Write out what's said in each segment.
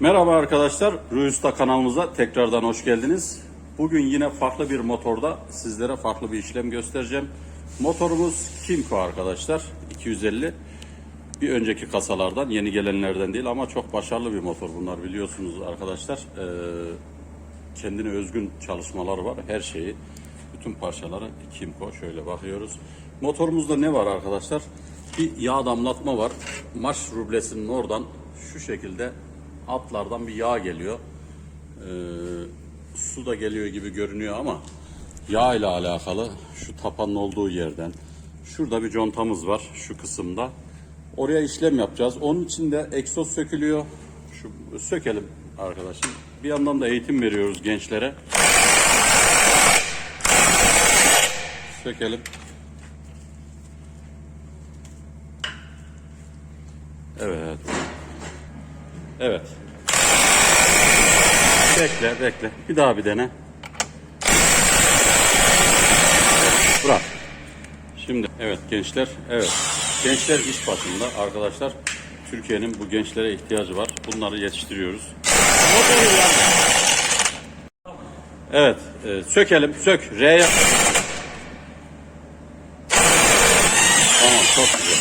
Merhaba arkadaşlar, Rüyusta kanalımıza tekrardan hoş geldiniz. Bugün yine farklı bir motorda sizlere farklı bir işlem göstereceğim. Motorumuz Kimco arkadaşlar, 250. Bir önceki kasalardan, yeni gelenlerden değil ama çok başarılı bir motor bunlar biliyorsunuz arkadaşlar. Ee, kendine özgün çalışmaları var, her şeyi. Bütün parçaları Kimco, şöyle bakıyoruz. Motorumuzda ne var arkadaşlar? Bir yağ damlatma var. Marş rublesinin oradan şu şekilde altlardan bir yağ geliyor. Ee, su da geliyor gibi görünüyor ama yağ ile alakalı şu tapanın olduğu yerden. Şurada bir contamız var şu kısımda. Oraya işlem yapacağız. Onun için de egzoz sökülüyor. Şu sökelim arkadaşım. Bir yandan da eğitim veriyoruz gençlere. Sökelim. Evet. Evet. Bekle. Bir daha bir dene. Bırak. Şimdi evet gençler, evet. Gençler iş başında arkadaşlar. Türkiye'nin bu gençlere ihtiyacı var. Bunları yetiştiriyoruz. Evet, e, sökelim, sök. R'ye. Tamam, çok güzel.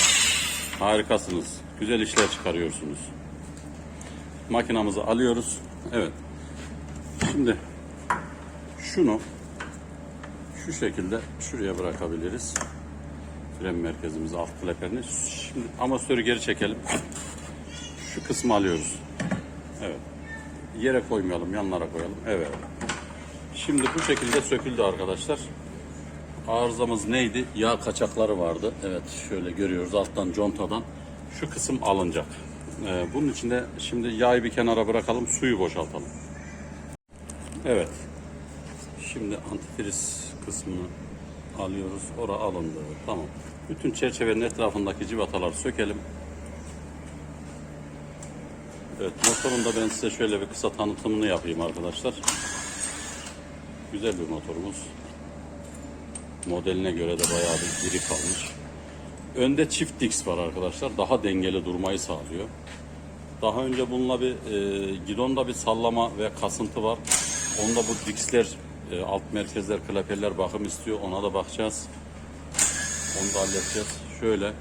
Harikasınız. Güzel işler çıkarıyorsunuz. Makinamızı alıyoruz. Evet. Şimdi şunu şu şekilde şuraya bırakabiliriz. Fren merkezimizi alt flaperini. Şimdi amatörü geri çekelim. Şu kısmı alıyoruz. Evet. Yere koymayalım, yanlara koyalım. Evet. Şimdi bu şekilde söküldü arkadaşlar. Arızamız neydi? Yağ kaçakları vardı. Evet şöyle görüyoruz alttan contadan. Şu kısım alınacak. Ee, bunun için de şimdi yağı bir kenara bırakalım. Suyu boşaltalım. Evet. Şimdi antifriz kısmını alıyoruz. Ora alındı. Tamam. Bütün çerçevenin etrafındaki civataları sökelim. Evet motorun da ben size şöyle bir kısa tanıtımını yapayım arkadaşlar. Güzel bir motorumuz. Modeline göre de bayağı bir diri kalmış. Önde çift diks var arkadaşlar. Daha dengeli durmayı sağlıyor. Daha önce bununla bir e, gidonda bir sallama ve kasıntı var. Onda bu diksler, e, alt merkezler, klaperler bakım istiyor. Ona da bakacağız. Onu da halledeceğiz. Şöyle.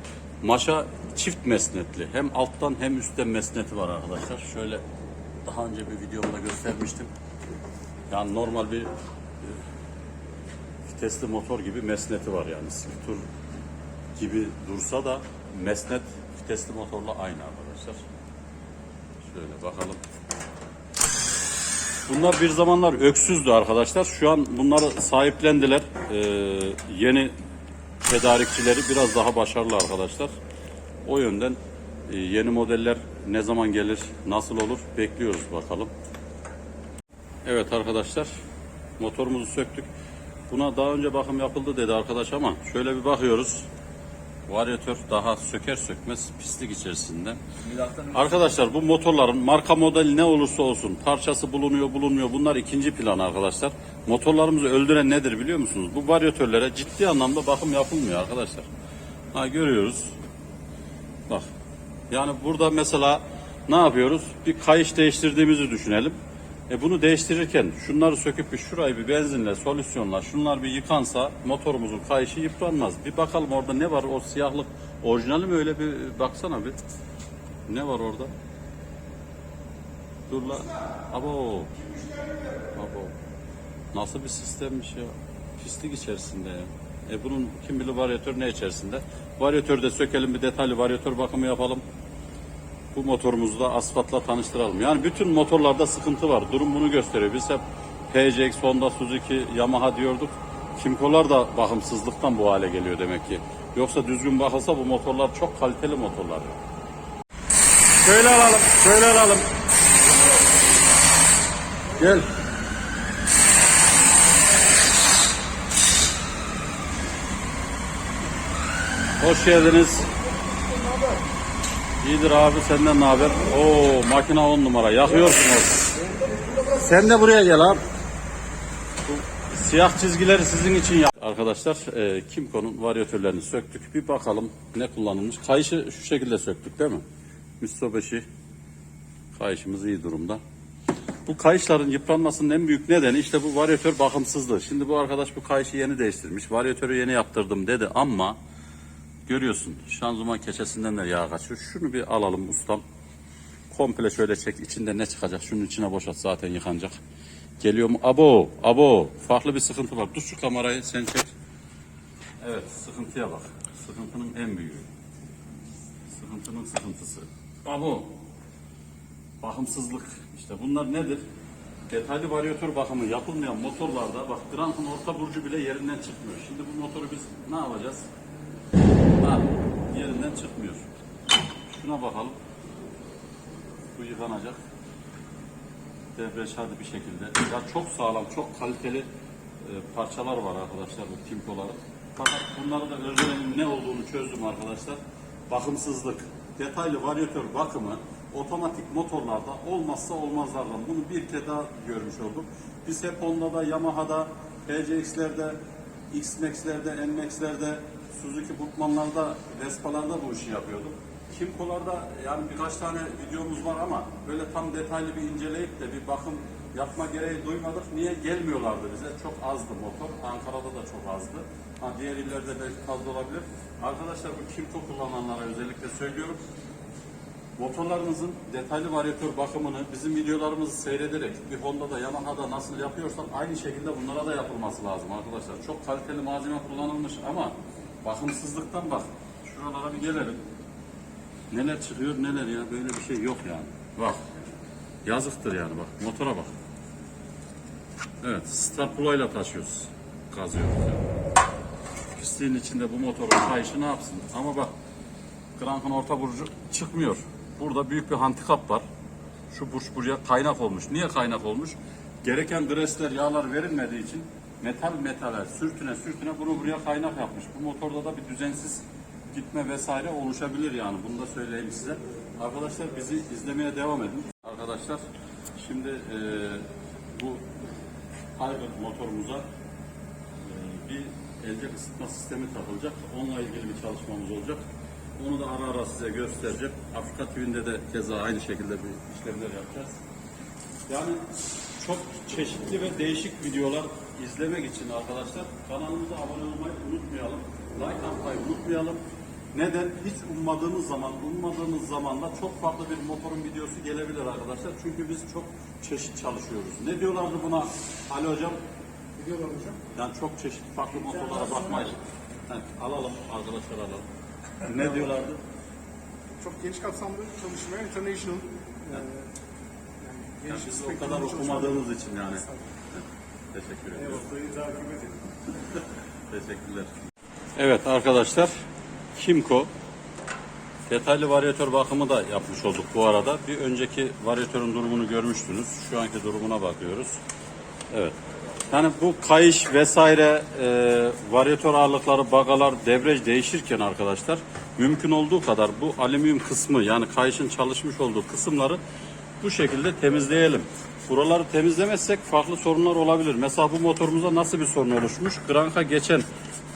Maşa çift mesnetli. Hem alttan hem üstten mesneti var arkadaşlar. Şöyle daha önce bir videomda göstermiştim. Yani normal bir e, motor gibi mesneti var yani. Skuter gibi dursa da mesnet vitesli motorla aynı arkadaşlar. Şöyle bakalım. Bunlar bir zamanlar öksüzdü arkadaşlar. Şu an bunları sahiplendiler. Ee, yeni tedarikçileri biraz daha başarılı arkadaşlar. O yönden e, yeni modeller ne zaman gelir, nasıl olur bekliyoruz bakalım. Evet arkadaşlar motorumuzu söktük. Buna daha önce bakım yapıldı dedi arkadaş ama şöyle bir bakıyoruz. Varyatör daha söker sökmez pislik içerisinde. Arkadaşlar bu motorların marka modeli ne olursa olsun parçası bulunuyor bulunmuyor bunlar ikinci plan arkadaşlar. Motorlarımızı öldüren nedir biliyor musunuz? Bu varyatörlere ciddi anlamda bakım yapılmıyor arkadaşlar. Ha görüyoruz. Bak. Yani burada mesela ne yapıyoruz? Bir kayış değiştirdiğimizi düşünelim. E bunu değiştirirken şunları söküp bir şurayı bir benzinle, solüsyonla şunlar bir yıkansa motorumuzun kayışı yıpranmaz. Bir bakalım orada ne var o siyahlık orijinali mi öyle bir baksana bir. Ne var orada? Dur la. Abo. Abo. Nasıl bir sistemmiş ya? Pislik içerisinde ya. E bunun kim bilir varyatör ne içerisinde? Varyatörü de sökelim bir detaylı varyatör bakımı yapalım bu motorumuzu da asfaltla tanıştıralım. Yani bütün motorlarda sıkıntı var. Durum bunu gösteriyor. Biz hep PCX, Honda, Suzuki, Yamaha diyorduk. Kimco'lar da bakımsızlıktan bu hale geliyor demek ki. Yoksa düzgün bakılsa bu motorlar çok kaliteli motorlar. Şöyle alalım, şöyle alalım. Gel. Hoş geldiniz. İyidir abi senden ne haber? Oo makine on numara yakıyorsun orada. Sen de buraya gel abi. Bu siyah çizgileri sizin için yap. Arkadaşlar e, Kimco'nun varyatörlerini söktük. Bir bakalım ne kullanılmış. Kayışı şu şekilde söktük değil mi? Mitsubishi Kayışımız iyi durumda. Bu kayışların yıpranmasının en büyük nedeni işte bu varyatör bakımsızlığı. Şimdi bu arkadaş bu kayışı yeni değiştirmiş. Varyatörü yeni yaptırdım dedi ama görüyorsun şanzıman keçesinden de yağ kaçıyor. Şunu bir alalım ustam. Komple şöyle çek. içinde ne çıkacak? Şunun içine boşalt zaten yıkanacak. Geliyor mu? Abo, abo. Farklı bir sıkıntı var. Dur şu kamerayı sen çek. Evet, sıkıntıya bak. Sıkıntının en büyüğü. Sıkıntının sıkıntısı. Abo. Bakımsızlık. İşte bunlar nedir? Detaylı varyatör bakımı yapılmayan motorlarda bak Grant'ın orta burcu bile yerinden çıkmıyor. Şimdi bu motoru biz ne yapacağız? Ha, yerinden çıkmıyor. Şuna bakalım. Bu yıkanacak. Debriyaj hadi bir şekilde. Ya çok sağlam, çok kaliteli e, parçalar var arkadaşlar bu Timco'ların. Fakat bunların da özelliğinin ne olduğunu çözdüm arkadaşlar. Bakımsızlık, detaylı varyatör bakımı otomatik motorlarda olmazsa olmazlardan. Bunu bir kez daha görmüş olduk. Biz hep Honda'da, Yamaha'da, PCX'lerde, X-Max'lerde, N-Max'lerde, Suzuki Bulkman'larda, Vespa'larda bu işi yapıyorduk. Kimco'larda yani birkaç tane videomuz var ama böyle tam detaylı bir inceleyip de bir bakım yapma gereği duymadık. Niye gelmiyorlardı bize? Çok azdı motor. Ankara'da da çok azdı. Ha, diğer illerde belki fazla olabilir. Arkadaşlar bu Kimco kullananlara özellikle söylüyorum. Motorlarınızın detaylı varyatör bakımını bizim videolarımızı seyrederek bir Honda'da, Yamaha'da nasıl yapıyorsak aynı şekilde bunlara da yapılması lazım arkadaşlar. Çok kaliteli malzeme kullanılmış ama bakımsızlıktan bak. Şuralara bir gelelim. Neler çıkıyor neler ya böyle bir şey yok yani. Bak. Yazıktır yani bak. Motora bak. Evet. Star Plo'yla taşıyoruz. Kazıyoruz yani. Pisliğin içinde bu motorun kayışı ne yapsın? Ama bak. Krankın orta burcu çıkmıyor. Burada büyük bir handikap var. Şu burç buraya kaynak olmuş. Niye kaynak olmuş? Gereken gresler, yağlar verilmediği için metal metale sürtüne sürtüne bunu buraya kaynak yapmış. Bu motorda da bir düzensiz gitme vesaire oluşabilir yani. Bunu da söyleyeyim size. Arkadaşlar bizi izlemeye devam edin. Arkadaşlar şimdi e, bu Hybrid motorumuza e, bir elde ısıtma sistemi takılacak. Onunla ilgili bir çalışmamız olacak. Onu da ara ara size göstereceğim. Afrika TV'nde de keza aynı şekilde bir işlemler yapacağız. Yani çok çeşitli ve değişik videolar izlemek için arkadaşlar kanalımıza abone olmayı unutmayalım. Like atmayı unutmayalım. Neden? Hiç ummadığımız zaman, ummadığımız zamanda çok farklı bir motorun videosu gelebilir arkadaşlar. Çünkü biz çok çeşit çalışıyoruz. Ne diyorlardı buna Ali Hocam? Biliyorlar hocam. Yani çok çeşitli farklı motorlara bakmayın. Evet, alalım arkadaşlar alalım. ne diyorlardı? Çok geniş kapsamlı çalışmaya international e, yani Yani biz o kadar okumadığımız için yani. Teşekkür ederim. Evet, takip edin. Teşekkürler. Evet arkadaşlar Kimco detaylı varyatör bakımı da yapmış olduk bu arada. Bir önceki varyatörün durumunu görmüştünüz. Şu anki durumuna bakıyoruz. Evet. Yani bu kayış vesaire e, varyatör ağırlıkları, bagalar, debriyaj değişirken arkadaşlar mümkün olduğu kadar bu alüminyum kısmı yani kayışın çalışmış olduğu kısımları bu şekilde temizleyelim. Buraları temizlemezsek farklı sorunlar olabilir. Mesela bu motorumuza nasıl bir sorun oluşmuş? Granka geçen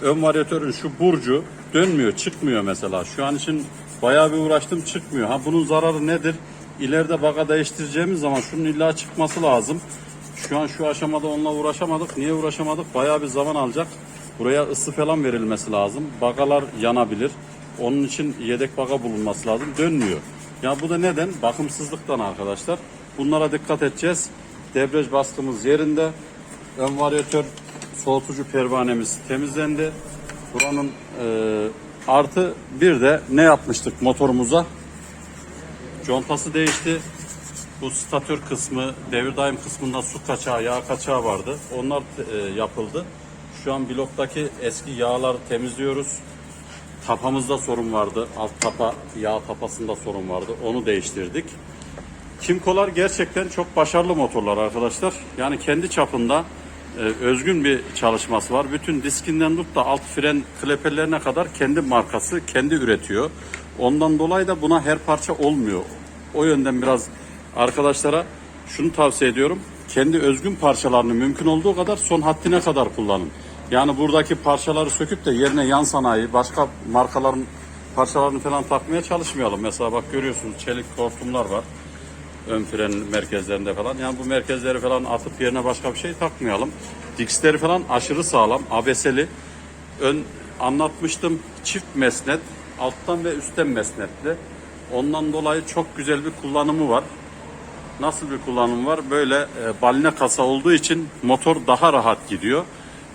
ön varyatörün şu burcu dönmüyor, çıkmıyor mesela. Şu an için bayağı bir uğraştım çıkmıyor. Ha bunun zararı nedir? İleride baga değiştireceğimiz zaman şunun illa çıkması lazım. Şu an şu aşamada onunla uğraşamadık. Niye uğraşamadık? Bayağı bir zaman alacak. Buraya ısı falan verilmesi lazım. Bagalar yanabilir. Onun için yedek baga bulunması lazım. Dönmüyor. Ya bu da neden? Bakımsızlıktan arkadaşlar. Bunlara dikkat edeceğiz. Debriyaj baskımız yerinde. Ön varyatör soğutucu pervanemiz temizlendi. Buranın e, artı bir de ne yapmıştık motorumuza? Contası değişti. Bu statür kısmı, devir daim kısmında su kaçağı, yağ kaçağı vardı. Onlar e, yapıldı. Şu an bloktaki eski yağları temizliyoruz. Tapamızda sorun vardı. Alt tapa, yağ tapasında sorun vardı. Onu değiştirdik. Kimco'lar gerçekten çok başarılı motorlar arkadaşlar. Yani kendi çapında e, özgün bir çalışması var. Bütün diskinden tut da alt fren klepelerine kadar kendi markası, kendi üretiyor. Ondan dolayı da buna her parça olmuyor. O yönden biraz arkadaşlara şunu tavsiye ediyorum. Kendi özgün parçalarını mümkün olduğu kadar son haddine kadar kullanın. Yani buradaki parçaları söküp de yerine yan sanayi, başka markaların parçalarını falan takmaya çalışmayalım. Mesela bak görüyorsunuz çelik hortumlar var. Ön fren merkezlerinde falan. Yani bu merkezleri falan atıp yerine başka bir şey takmayalım. Diksleri falan aşırı sağlam. ABS'li. Ön anlatmıştım çift mesnet. Alttan ve üstten mesnetli. Ondan dolayı çok güzel bir kullanımı var. Nasıl bir kullanım var? Böyle e, balina kasa olduğu için motor daha rahat gidiyor.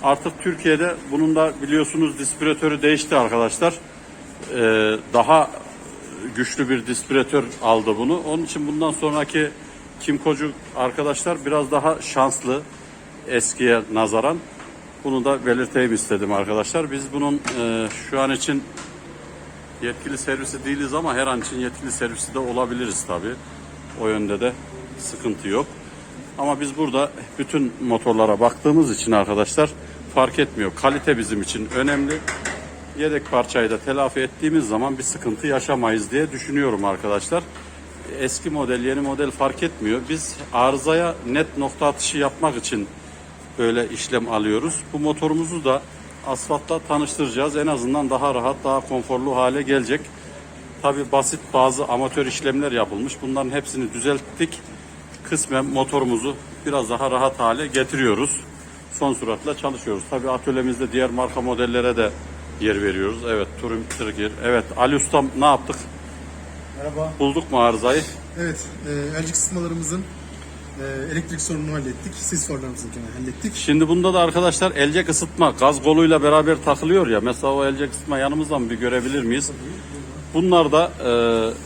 Artık Türkiye'de bunun da biliyorsunuz dispiratörü değişti arkadaşlar. E, daha güçlü bir dispiratör aldı bunu. Onun için bundan sonraki Kimkocu arkadaşlar biraz daha şanslı eskiye nazaran. Bunu da belirteyim istedim arkadaşlar. Biz bunun e, şu an için yetkili servisi değiliz ama her an için yetkili servisi de olabiliriz tabii. O yönde de sıkıntı yok. Ama biz burada bütün motorlara baktığımız için arkadaşlar fark etmiyor. Kalite bizim için önemli. Yedek parçayı da telafi ettiğimiz zaman bir sıkıntı yaşamayız diye düşünüyorum arkadaşlar. Eski model, yeni model fark etmiyor. Biz arızaya net nokta atışı yapmak için böyle işlem alıyoruz. Bu motorumuzu da asfaltla tanıştıracağız. En azından daha rahat, daha konforlu hale gelecek. Tabi basit bazı amatör işlemler yapılmış. Bunların hepsini düzelttik. Kısmen motorumuzu biraz daha rahat hale getiriyoruz. Son süratle çalışıyoruz. Tabi atölyemizde diğer marka modellere de yer veriyoruz. Evet, Turim Trigger. Evet, Ali Ustam ne yaptık? Merhaba. Bulduk mu arızayı? Evet, e, elcik ısıtmalarımızın e, elektrik sorununu hallettik. Sis sorunlarımızınkini hallettik. Şimdi bunda da arkadaşlar elcek ısıtma gaz koluyla beraber takılıyor ya. Mesela o elcek ısıtma yanımızdan bir görebilir miyiz? Bunlar da e,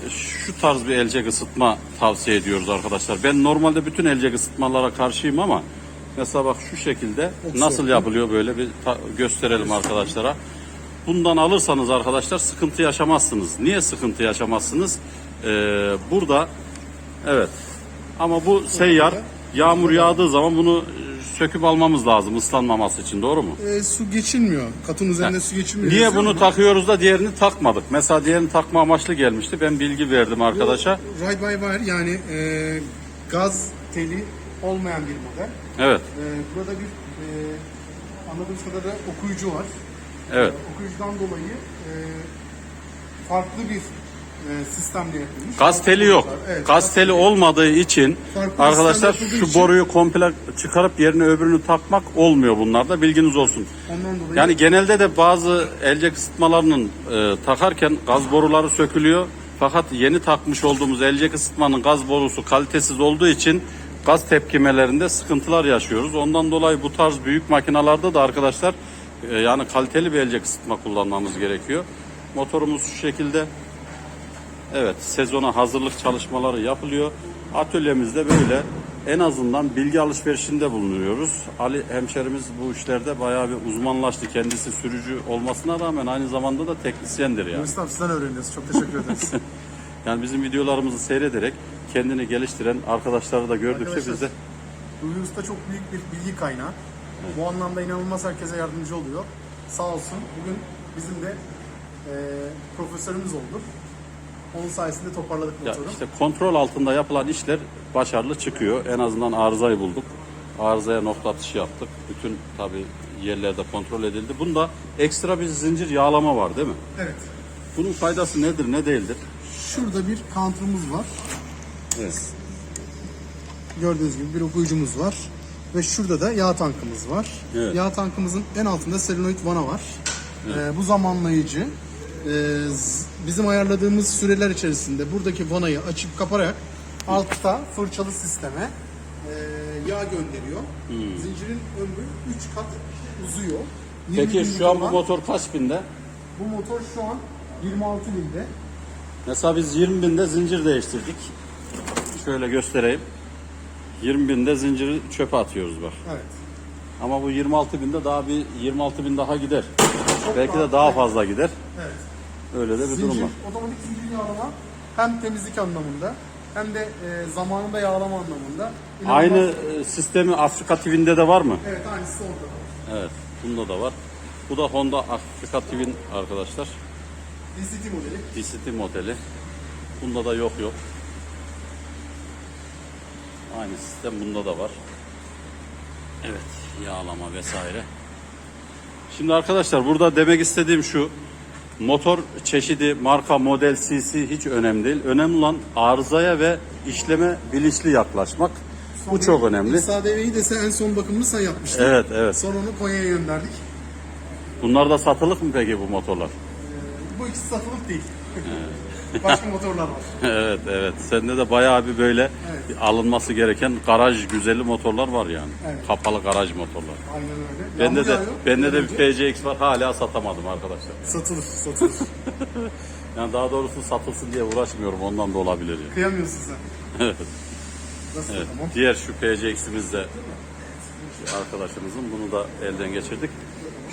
şu tarz bir elcek ısıtma tavsiye ediyoruz arkadaşlar. Ben normalde bütün elcek ısıtmalara karşıyım ama mesela bak şu şekilde nasıl yapılıyor böyle bir gösterelim arkadaşlara. Bundan alırsanız arkadaşlar sıkıntı yaşamazsınız. Niye sıkıntı yaşamazsınız? E, burada evet ama bu seyyar yağmur yağdığı zaman bunu e, söküp almamız lazım ıslanmaması için doğru mu? E, su geçilmiyor. Katın üzerinde su geçilmiyor. Niye bunu ama takıyoruz da diğerini takmadık? Mesela diğerini takma amaçlı gelmişti. Ben bilgi verdim arkadaşa. Ride by wire yani e, gaz teli olmayan bir model. Evet, E, burada bir e, anladığımız kadarıyla okuyucu var. Evet. E, okuyucudan dolayı e, farklı bir e, sistemle yapılmış. Gaz teli yok. Evet, Gaz teli olmadığı için Farklı arkadaşlar yapıldığı şu için- boruyu komple çıkarıp yerine öbürünü takmak olmuyor bunlarda. Bilginiz olsun. Ondan dolayı Yani genelde de bazı elcek ısıtmalarının e, takarken gaz boruları sökülüyor. Fakat yeni takmış olduğumuz elcek ısıtmanın gaz borusu kalitesiz olduğu için gaz tepkimelerinde sıkıntılar yaşıyoruz. Ondan dolayı bu tarz büyük makinalarda da arkadaşlar yani kaliteli bir elcek ısıtma kullanmamız gerekiyor. Motorumuz şu şekilde. Evet, sezona hazırlık çalışmaları yapılıyor. Atölyemizde böyle en azından bilgi alışverişinde bulunuyoruz. Ali hemşerimiz bu işlerde bayağı bir uzmanlaştı. Kendisi sürücü olmasına rağmen aynı zamanda da teknisyendir yani. Mustafa sizden öğreniyoruz. Çok teşekkür ederiz. Yani bizim videolarımızı seyrederek kendini geliştiren arkadaşları da gördükçe Arkadaşlar, biz de Duygu Usta çok büyük bir bilgi kaynağı. Bu anlamda inanılmaz herkese yardımcı oluyor. Sağ olsun. Bugün bizim de e, profesörümüz oldu. Onun sayesinde toparladık ya motoru. işte kontrol altında yapılan işler başarılı çıkıyor. En azından arızayı bulduk. Arızaya nokta atışı yaptık. Bütün tabi yerlerde kontrol edildi. Bunda ekstra bir zincir yağlama var değil mi? Evet. Bunun faydası nedir, ne değildir? Şurada bir counter'ımız var. Evet. Gördüğünüz gibi bir okuyucumuz var. Ve şurada da yağ tankımız var. Evet. Yağ tankımızın en altında selenoid vana var. Ee, bu zamanlayıcı e, z- bizim ayarladığımız süreler içerisinde buradaki vanayı açıp kapatarak altta fırçalı sisteme e, yağ gönderiyor. Hmm. Zincirin ömrü 3 kat uzuyor. 20 Peki şu an bu motor kaç binde? bu motor şu an 26 binde. Mesela biz 20 binde zincir değiştirdik. Şöyle göstereyim. 20 binde zinciri çöpe atıyoruz bak. Evet. Ama bu 26 binde daha bir 26 bin daha gider. Çok Belki de daha- daha fazla gider. Evet. Öyle de bir durum Zincir, var. otomatik zincir yağlama hem temizlik anlamında hem de e, zamanında yağlama anlamında. İnanılmaz- Aynı e, sistemi Afrika TV'nde de var mı? Evet aynısı orada var. Evet. Bunda da var. Bu da Honda Afrika TV'nin arkadaşlar. DCT modeli. DCT modeli. Bunda da yok yok. Aynı sistem bunda da var. Evet. Yağlama vesaire. Şimdi arkadaşlar burada demek istediğim şu. Motor çeşidi, marka, model, cc hiç önemli değil. Önemli olan arızaya ve işleme bilinçli yaklaşmak. Bu çok önemli. XADV'yi de sen en son bakımını sen yapmıştın. Evet, evet. Sonra onu Konya'ya gönderdik. Bunlar da satılık mı peki bu motorlar? Bu ikisi satılık değil. Başka motorlar var. evet, evet. Sende de bayağı bir böyle Evet. alınması gereken garaj güzeli motorlar var yani. Evet. Kapalı garaj motorlar. Aynen öyle. Bende Yağmur de yağıyor. bende de Önce bir PCX var. Hala satamadım arkadaşlar. Satılır, satılır. Yani daha doğrusu satılsın diye uğraşmıyorum. Ondan da olabilir yani. Kıyamıyorsun sen. Evet. Nasıl Evet. tamam? Diğer şu PCX'imiz de şu arkadaşımızın bunu da elden geçirdik.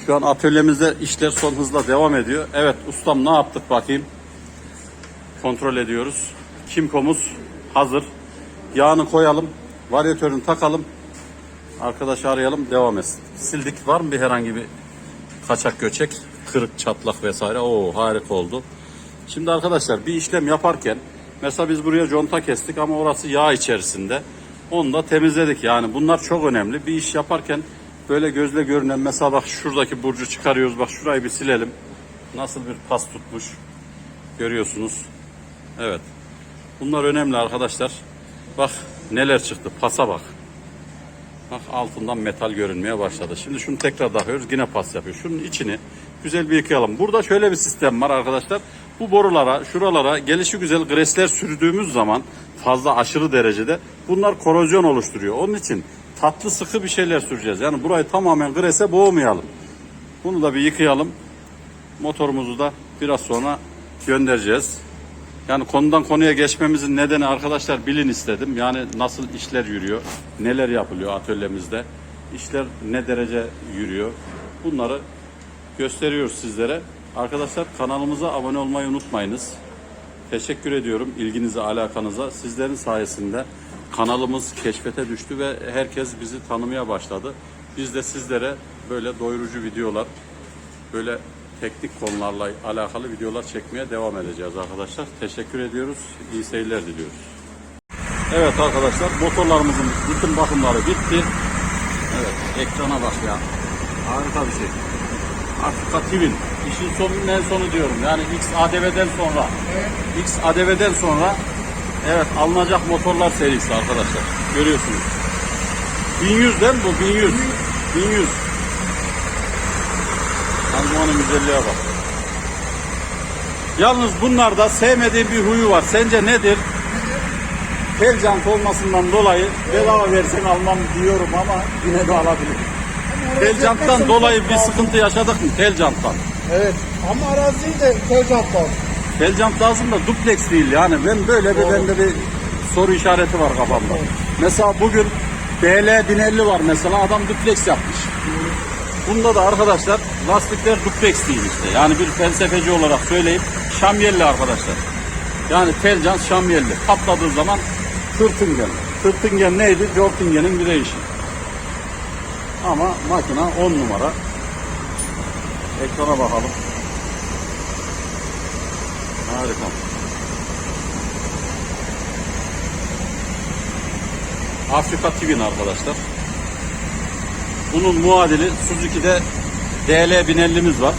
Şu an atölyemizde işler son hızla devam ediyor. Evet ustam ne yaptık bakayım. Kontrol ediyoruz. Kimkomuz hazır. Yağını koyalım. Varyatörünü takalım. Arkadaşı arayalım devam etsin. Sildik var mı bir herhangi bir kaçak göçek, kırık çatlak vesaire. Oo harika oldu. Şimdi arkadaşlar bir işlem yaparken mesela biz buraya conta kestik ama orası yağ içerisinde. Onu da temizledik. Yani bunlar çok önemli. Bir iş yaparken böyle gözle görünen mesela bak şuradaki burcu çıkarıyoruz. Bak şurayı bir silelim. Nasıl bir pas tutmuş. Görüyorsunuz. Evet. Bunlar önemli arkadaşlar. Bak neler çıktı. Pasa bak. Bak altından metal görünmeye başladı. Şimdi şunu tekrar takıyoruz. Yine pas yapıyor. Şunun içini güzel bir yıkayalım. Burada şöyle bir sistem var arkadaşlar. Bu borulara, şuralara gelişi güzel gresler sürdüğümüz zaman fazla aşırı derecede bunlar korozyon oluşturuyor. Onun için tatlı sıkı bir şeyler süreceğiz. Yani burayı tamamen grese boğmayalım. Bunu da bir yıkayalım. Motorumuzu da biraz sonra göndereceğiz. Yani konudan konuya geçmemizin nedeni arkadaşlar bilin istedim. Yani nasıl işler yürüyor, neler yapılıyor atölyemizde, işler ne derece yürüyor. Bunları gösteriyoruz sizlere. Arkadaşlar kanalımıza abone olmayı unutmayınız. Teşekkür ediyorum ilginize, alakanıza. Sizlerin sayesinde kanalımız keşfete düştü ve herkes bizi tanımaya başladı. Biz de sizlere böyle doyurucu videolar, böyle teknik konularla alakalı videolar çekmeye devam edeceğiz arkadaşlar. Teşekkür ediyoruz. İyi seyirler diliyoruz. Evet arkadaşlar motorlarımızın bütün bakımları bitti. Evet ekrana bak ya. Harika bir şey. Afrika Twin. İşin sonunun en sonu diyorum. Yani X ADV'den sonra. X ADV'den sonra evet alınacak motorlar serisi arkadaşlar. Görüyorsunuz. 1100 değil mi bu? 1100. 1100. Anlamanın güzelliğe bak. Yalnız bunlarda sevmediğim bir huyu var. Sence nedir? Tel jant olmasından dolayı bedava versen almam diyorum ama yine de alabilirim. Tel janttan dolayı bir sıkıntı yaşadık mı? Tel janttan. Evet. Ama araziyi de var. Tel jant lazım da duplex değil yani. Ben böyle bir bende bir soru işareti var kafamda. Mesela bugün BL 1050 var mesela adam duplex yapmış. Bunda da arkadaşlar lastikler duplex değil işte. Yani bir felsefeci olarak söyleyeyim şamyelli arkadaşlar. Yani tel jant şamyelli. Patladığı zaman tırtingen. Tırtingen neydi? Jortingen'in bir değişi. Ama makina 10 numara. Ekrana bakalım. Harika. Afrika Twin arkadaşlar. Bunun muadili Suzuki'de DL 1050'miz var.